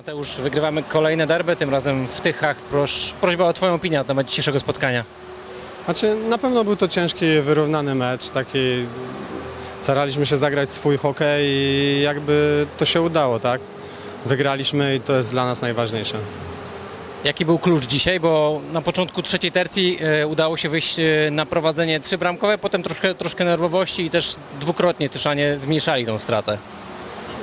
Mateusz, wygrywamy kolejne derby, tym razem w Tychach. Proś, prośba o Twoją opinię na temat dzisiejszego spotkania. Znaczy, na pewno był to ciężki, wyrównany mecz, taki staraliśmy się zagrać swój hokej i jakby to się udało, tak? Wygraliśmy i to jest dla nas najważniejsze. Jaki był klucz dzisiaj? Bo na początku trzeciej tercji e, udało się wyjść e, na prowadzenie trzybramkowe, potem troszkę, troszkę nerwowości i też dwukrotnie Tyszanie zmniejszali tą stratę.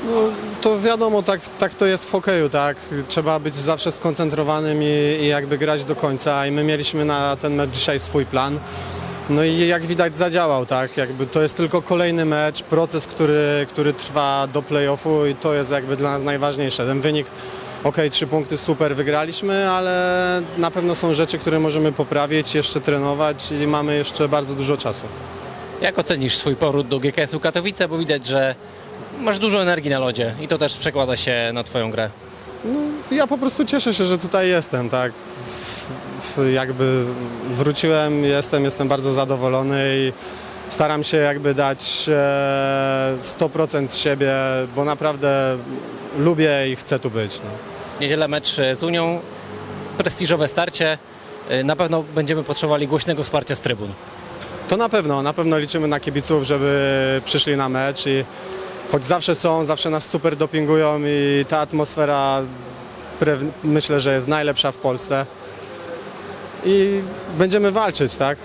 No, to wiadomo, tak, tak to jest w hokeju, tak? Trzeba być zawsze skoncentrowanym i, i jakby grać do końca i my mieliśmy na ten mecz dzisiaj swój plan. No i jak widać zadziałał, tak? Jakby to jest tylko kolejny mecz, proces, który, który trwa do playoffu i to jest jakby dla nas najważniejsze. Ten wynik, ok, trzy punkty super, wygraliśmy, ale na pewno są rzeczy, które możemy poprawić, jeszcze trenować i mamy jeszcze bardzo dużo czasu. Jak ocenisz swój powrót do GKS-u Katowice? Bo widać, że masz dużo energii na lodzie i to też przekłada się na Twoją grę. No, ja po prostu cieszę się, że tutaj jestem, tak. W, w, jakby wróciłem, jestem, jestem bardzo zadowolony i staram się jakby dać e, 100% z siebie, bo naprawdę lubię i chcę tu być. No. Niedzielę mecz e, z Unią, prestiżowe starcie. E, Na pewno będziemy potrzebowali głośnego wsparcia z trybun. To na pewno, na pewno liczymy na kibiców, żeby przyszli na mecz i choć zawsze są, zawsze nas super dopingują i ta atmosfera myślę, że jest najlepsza w Polsce. I będziemy walczyć, tak?